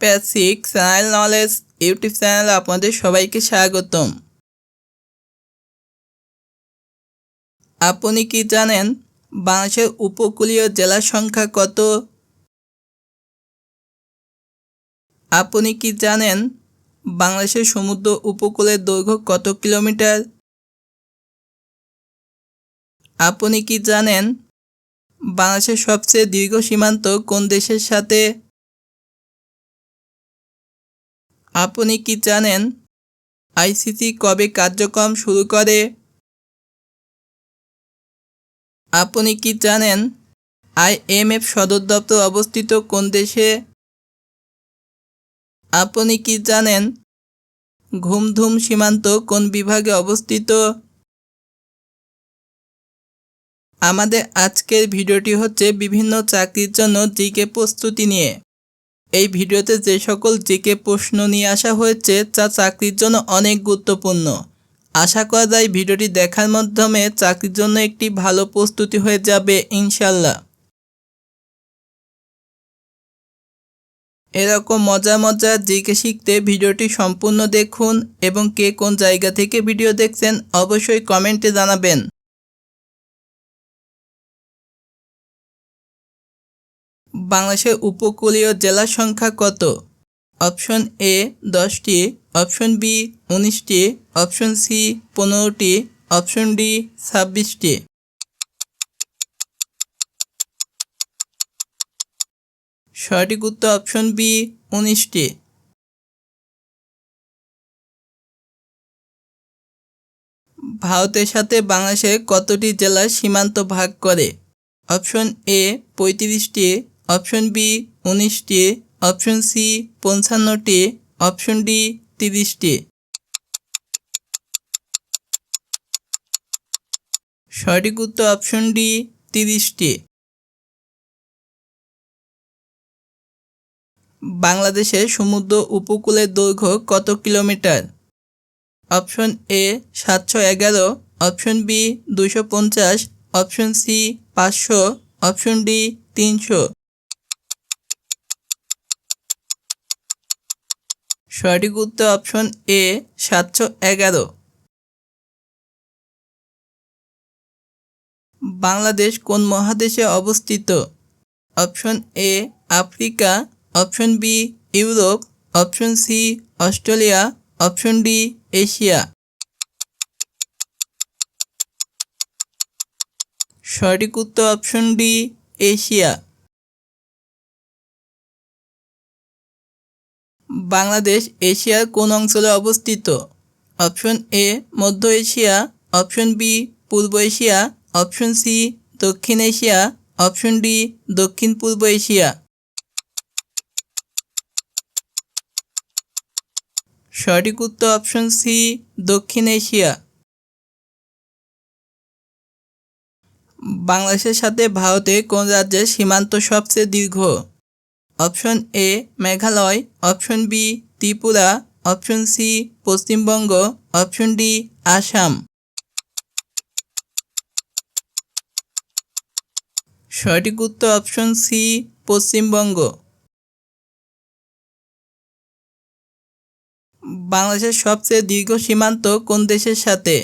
Basic channel knowledge YouTube চ্যানেলে আপনাদের সবাইকে স্বাগতম। আপনি কি জানেন বাংলাদেশের উপকূলীয় জেলার সংখ্যা কত? আপনি কি জানেন বাংলাদেশের সমুদ্র উপকূলের দৈর্ঘ্য কত কিলোমিটার? আপনি কি জানেন বাংলাদেশের সবচেয়ে দীর্ঘ সীমান্ত কোন দেশের সাথে? আপনি কি জানেন আইসিসি কবে কার্যক্রম শুরু করে? আপনি কি জানেন আইএমএফ সদর দপ্তর অবস্থিত কোন দেশে? আপনি কি জানেন ঘুমধুম সীমান্ত কোন বিভাগে অবস্থিত? আমাদের আজকের ভিডিওটি হচ্ছে বিভিন্ন চাকরির জন্য জিকে প্রস্তুতি নিয়ে। এই ভিডিওতে যে সকল জিকে প্রশ্ন নিয়ে আসা হয়েছে, তা চাকরির জন্য অনেক গুরুত্বপূর্ণ। আশা করা যায় ভিডিওটি দেখার মাধ্যমে চাকরির জন্য একটি ভালো প্রস্তুতি হয়ে যাবে ইনশাল্লাহ এরকম মজা মজা জিকে শিখতে ভিডিওটি সম্পূর্ণ দেখুন এবং কে কোন জায়গা থেকে ভিডিও দেখছেন অবশ্যই কমেন্টে জানাবেন। বাংলাদেশের উপকূলীয় জেলার সংখ্যা কত? অপশন এ দশটি, অপশন বি উনিশটি, অপশন সি পনেরোটি, অপশন ডি ছাব্বিশটি। সঠিক উত্তর অপশন বি উনিশটি। ভারতের সাথে বাংলাদেশের কতটি জেলার সীমান্ত ভাগ করে? অপশন এ পঁয়ত্রিশটি অপশন বি উনিশটি, অপশন সি পঞ্চান্নটি, অপশন ডি তিরিশটি। সঠিক উত্তর অপশন ডি তিরিশটি। বাংলাদেশের সমুদ্র উপকূলের দৈর্ঘ্য কত কিলোমিটার? অপশন এ সাতশো এগারো, অপশন বি দুশো পঞ্চাশ, অপশন সি পাঁচশো, অপশন ডি তিনশো। সঠিক উত্তর অপশন এ সাতশো এগারো। বাংলাদেশ কোন মহাদেশে অবস্থিত? Option A Africa. Option B Europe. Option C Australia. Option D Asia. সঠিক উত্তর অপশন ডি এশিয়া। বাংলাদেশ, এশিয়ার কোন অঞ্চলে অবস্থিত? অপশন এ, মধ্য এশিয়া। অপশন বি, পূর্ব এশিয়া। অপশন সি, দক্ষিণ এশিয়া। অপশন ডি, দক্ষিণ পূর্ব এশিয়া। সঠিক উত্তর অপশন সি, দক্ষিণ এশিয়া। বাংলাদেশের সাথে ভারতে কোন রাজ্যের সীমান্ত সবচেয়ে দীর্ঘ? Option A Meghalaya, option B Tripura, option C Paschimbanga, option D Assam. সঠিক উত্তর অপশন সি পশ্চিমবঙ্গ। বাংলাদেশের সবচেয়ে দীর্ঘ সীমান্ত কোন দেশের সাথে?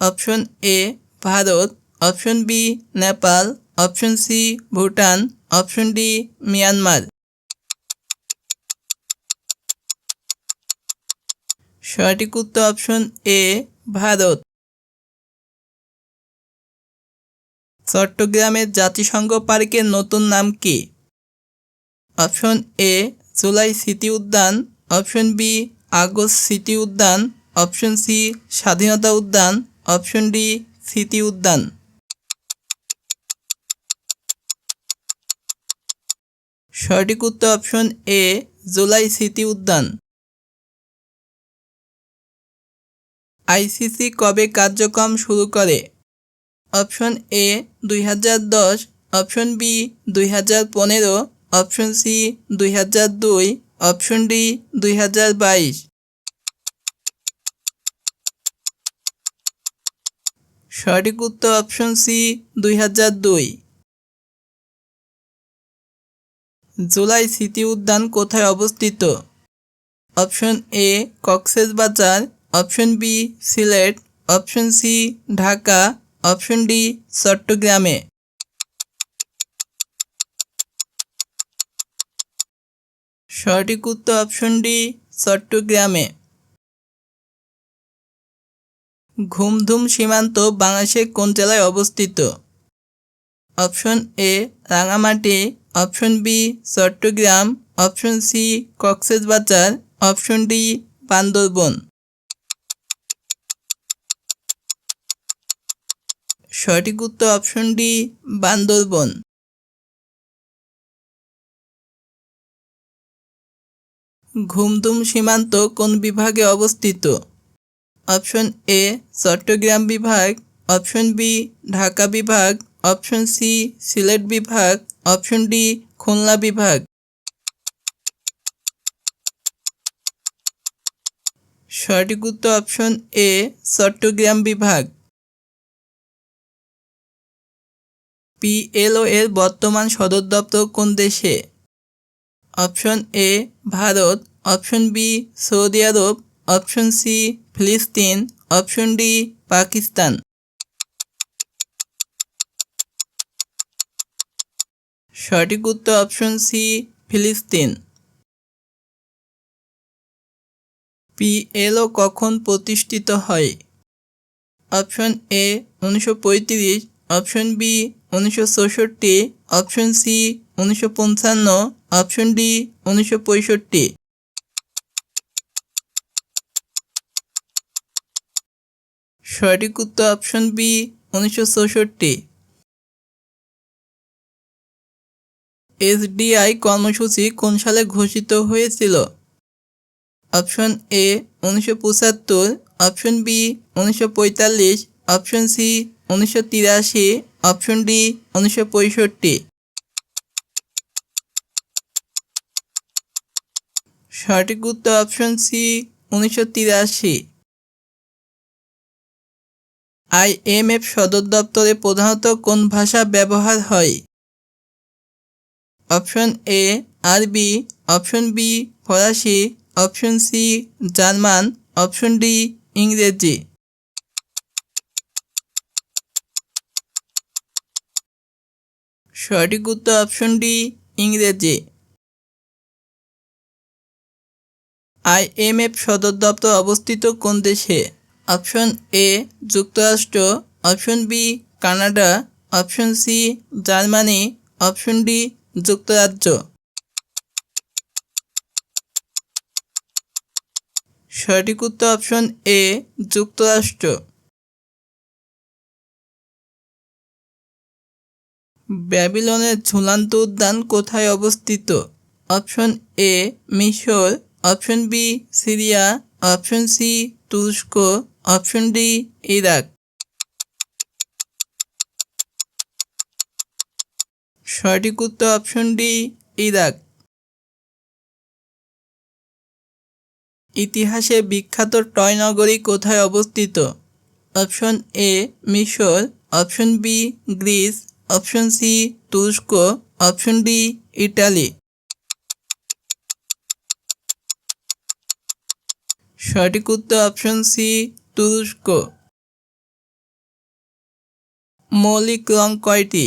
Option A Bharat, option B Nepal option C, Bhutan, option D, Myanmar. সঠিক উত্তর অপশন এ, ভারত। চট্টগ্রামের জাতিসংঘ পার্কের নতুন নাম কি? অপশন এ, জুলাই স্মৃতি উদ্যান। অপশন বি, আগস্ট স্মৃতি উদ্যান। অপশন সি, স্বাধীনতা উদ্যান। অপশন ডি, স্মৃতি উদ্যান। সঠিক উত্তর অপশন এ, জুলাই স্মৃতি উদ্যান। আইসিসি কবে কার্যক্রম শুরু করে? অপশন এ, দুই হাজার দশ, অপশন বি, দুই হাজার পনেরো, অপশন সি, দুই হাজার দুই, অপশন ডি, দুই হাজার বাইশ। সঠিক উত্তর অপশন সি, দুই হাজার দুই। জুলাই স্মৃতি উদ্যান কোথায় অবস্থিত? Option A Cox's Bazar option B, Sylhet. Option C, Dhaka. Option D, চট্টগ্রামে। সঠিক উত্তর অপশন ডি, চট্টগ্রামে। ঘুমধুম সীমান্ত বাংলাদেশের কোন জেলায় অবস্থিত? Option A, Rangamati. Option B, Chattogram. Option C, Cox's Bazar. Option D, Bandarban. সঠিক উত্তর অপশন ডি, বান্দরবন। ঘুমধুম সীমান্ত কোন বিভাগে অবস্থিত? অপশন এ, চট্টগ্রাম বিভাগ। অপশন বি, ঢাকা বিভাগ। অপশন সি সিলেট বিভাগ। অপশন ডি খুলনা বিভাগ। সঠিক উত্তর অপশন এ চট্টগ্রাম বিভাগ। পিএলও এর বর্তমান সদর দপ্তর কোন দেশে? Option A Bharat. Option B Saudi Arab. Option C ফিলিস্তিন। Option D Pakistan. সঠিক উত্তর অপশন সি ফিলিস্তিন। পিএলও কখন প্রতিষ্ঠিত হয়? অপশন এ উনিশশো পঁয়ত্রিশ। অপশন বি উনিশশো চৌষট্টি অপশন সি উনিশশো পঞ্চান্ন। অপশন ডি উনিশশো পঁয়ষট্টি। সঠিক উত্তর অপশন বি উনিশশো চৌষট্টি এসডিআই কর্মসূচি কোন সালে ঘোষিত হয়েছিল? অপশন এ উনিশশো পঁচাত্তর, অপশন বি উনিশশো পঁয়তাল্লিশ, অপশন সি উনিশশো তিরাশি, অপশন ডি উনিশশো পঁয়ষট্টি। সঠিক উত্তর অপশন সি উনিশশো তিরাশি। আইএমএফ সদর দপ্তরে প্রধানত কোন ভাষা ব্যবহার হয়? অপশন এ আরবি অপশন বি, ফরাসি, option C, German, option D, ইংরেজি। সঠিক উত্তর অপশন ডি, ইংরেজি। আইএমএফ সদর দপ্তর অবস্থিত কোন দেশে? অপশন এ, যুক্তরাষ্ট্র। Option B, Canada. Option C, Germany. Option D যুক্তরাজ্য। সঠিক উত্তর অপশন এ, যুক্তরাষ্ট্র। ব্যাবিলনের ঝুলান্ত উদ্যান কোথায় অবস্থিত? অপশন এ, মিশর। Option B, Syria. Option C, তুরস্ক। Option D, Iraq. সঠিক উত্তর অপশন ডি ইরাক। ইতিহাসে বিখ্যাত টয় নগরী কোথায় অবস্থিত? অপশন এ মিশর। Option B Greece. Option C তুরস্ক। Option D Italy. সঠিক উত্তর অপশন সি তুরস্ক। মৌলিক রং কয়টি?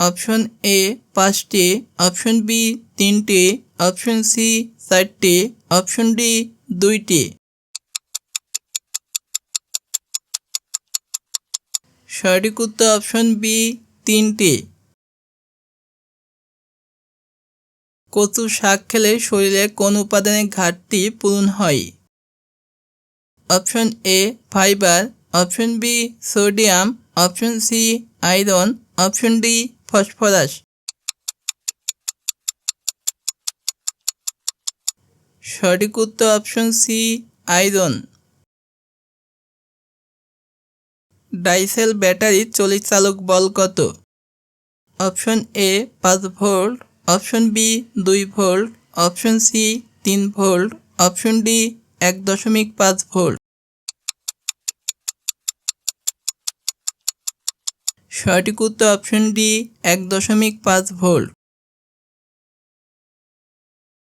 অপশন এ পাঁচটি, অপশন বি তিনটি, অপশন সি চারটি, অপশন ডি দুইটি। সঠিক উত্তর অপশন বি তিনটি। কচু শাক খেলে শরীরে কোন উপাদানের ঘাটতি পূরণ হয়? Option A fibre, option B sodium, option C iron, option D phosphorus সঠিক উত্তর option C iron dry cell battery চালক বল কত? অপশন এ পাঁচ ভোল্ট। অপশন বি দুই ভোল্ট। অপশন সি তিন ভোল্ট। অপশন ডি এক দশমিক পাঁচ ভোল্ট। সঠিক উত্তর অপশন ডি এক দশমিক পাঁচ ভোল্ট